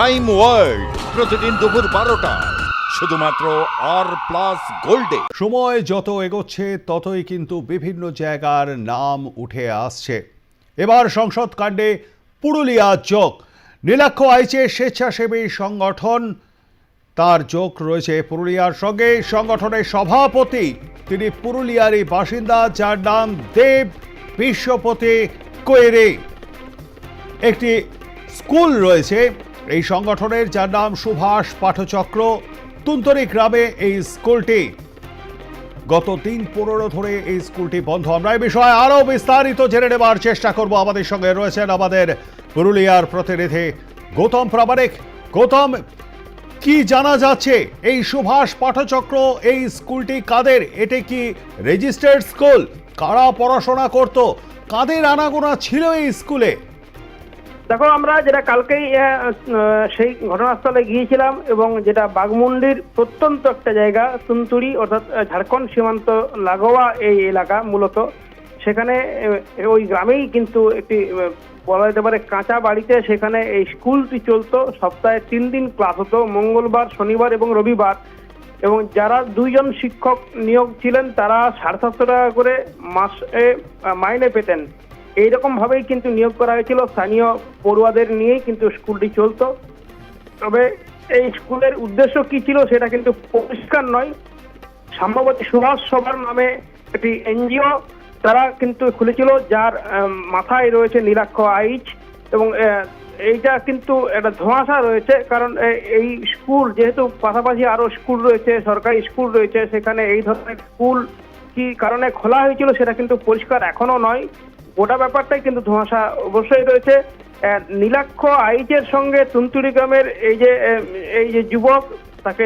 Crime world প্রতিদিন দুপুর বারোটা। শুধুমাত্র আর প্লাস গোল্ডে সময় যত এগোচ্ছে, ততই কিন্তু বিভিন্ন জায়গার নাম উঠে আসছে। এবার সংসদ কাণ্ডে পুরুলিয়া যোগ। নীলাক্ষ আইচে স্বেচ্ছাসেবী সংগঠন, তার যোগ রয়েছে পুরুলিয়ার সঙ্গে। সংগঠনের সভাপতি, তিনি পুরুলিয়ারই বাসিন্দা, যার নাম দেব বিশ্বপতি কোয়েরে। একটি স্কুল রয়েছে এই সংগঠনের যার নাম সুভাষ পাঠচক্র, তুন্তরি গ্রামে এই স্কুলটি। গত তিন পনেরো ধরে এই স্কুলটি বন্ধ। আমরা এই বিষয়ে আরও বিস্তারিত জেনে নেবার চেষ্টা করব। আমাদের সঙ্গে রয়েছেন আমাদের পুরুলিয়ার প্রতিনিধি গৌতম প্রামাণিক। গৌতম, কি জানা যাচ্ছে? এই সুভাষ পাঠচক্র, এই স্কুলটি কাদের? এটি কি রেজিস্টার্ড স্কুল? কারা পড়াশোনা করত? কাদের আনাগোনা ছিল এই স্কুলে? দেখো, আমরা যেটা কালকেই সেই ঘটনাস্থলে গিয়েছিলাম এবং যেটা বাঘমুন্ডির প্রত্যন্ত একটা জায়গা তুনতুরি অর্থাৎ ঝাড়খণ্ড সীমান্ত লাগোয়া এই এলাকা মূলত। সেখানে ওই গ্রামেই কিন্তু একটি বলা যেতে পারে কাঁচা বাড়িতে সেখানে এই স্কুলটি চলতো। সপ্তাহে তিন দিন ক্লাস হতো, মঙ্গলবার, শনিবার এবং রবিবার। এবং যারা দুইজন শিক্ষক নিয়োগ ছিলেন, তারা সাড়ে সাতশো টাকা করে মাসে মাইনে পেতেন। এইরকম ভাবেই কিন্তু নিয়োগ করা হয়েছিল। স্থানীয় পড়ুয়াদের নিয়েই কিন্তু স্কুলটি চলতো। তবে এই স্কুলের উদ্দেশ্য কি ছিল সেটা কিন্তু পরিষ্কার নয়। সম্ভবত সুভাষ সভার নামে একটি এনজিও তারা কিন্তু খুলেছিল, যার মাথায় রয়েছে নীলাক্ষ আইচ এবং এইটা কিন্তু একটা ধোঁয়াশা রয়েছে কারণ এই স্কুল যেহেতু পাশাপাশি আরও স্কুল রয়েছে, সরকারি স্কুল রয়েছে, সেখানে এই ধরনের স্কুল কি কারণে খোলা হয়েছিল সেটা কিন্তু পরিষ্কার এখনও নয়। গোটা ব্যাপারটাই কিন্তু ধোঁয়াশা অবশ্যই রয়েছে। নীলাক্ষ আইচের সঙ্গে তুনতুরি গ্রামের এই যে এই যে যুবক, তাকে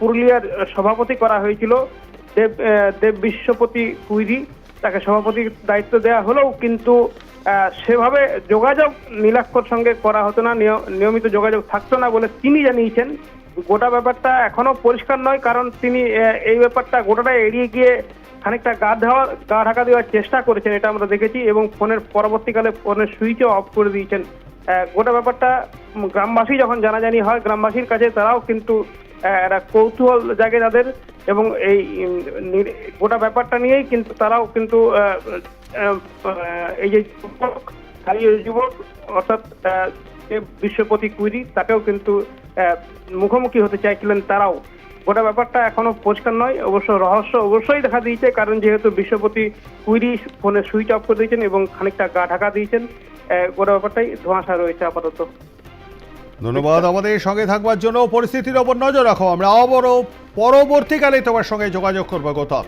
পুরুলিয়ার সভাপতি করা হয়েছিল। দেব দেব বিশ্বপতি কুইরি, তাকে সভাপতির দায়িত্ব দেওয়া হলেও কিন্তু সেভাবে যোগাযোগ নীলাক্ষর সঙ্গে করা হতো না নিয়মিত যোগাযোগ থাকতো না বলে তিনি জানিয়েছেন। গোটা ব্যাপারটা এখনও পরিষ্কার নয়, কারণ তিনি এই ব্যাপারটা গোটাটা এড়িয়ে গিয়ে খানিকটা গা দেওয়ার গা ঢাকা দেওয়ার চেষ্টা করেছেন, এটা আমরা দেখেছি, এবং ফোনের পরবর্তীকালে ফোনের সুইচও অফ করে দিয়েছেন। গোটা ব্যাপারটা গ্রামবাসী যখন জানাজানি হয়, গ্রামবাসীর কাছে তারাও কিন্তু একটা কৌতূহল জাগে তাদের, এবং এই গোটা ব্যাপারটা নিয়েই কিন্তু তারাও কিন্তু এই যে যুবক অর্থাৎ বিশ্বপতি কুইরি, তাকেও কিন্তু মুখোমুখি হতে চাইছিলেন তারাও। গোটা ব্যাপারটা এখনও পরিষ্কার নয়, অবশ্য রহস্য অবশ্যই দেখা দিয়েছে, কারণ যেহেতু বিশ্বপতি কুইরি ফোনে সুইচ অফ করে দিয়েছেন এবং খানিকটা গা ঢাকা দিয়েছেন গোটা ব্যাপারটাই ধোঁয়াশা রয়েছে আপাতত। ধন্যবাদ আমাদের সঙ্গে থাকবার জন্য। পরিস্থিতির ওপর নজর রাখো, আমরা আবারও পরবর্তীকালে তোমার সঙ্গে যোগাযোগ করব গৌতম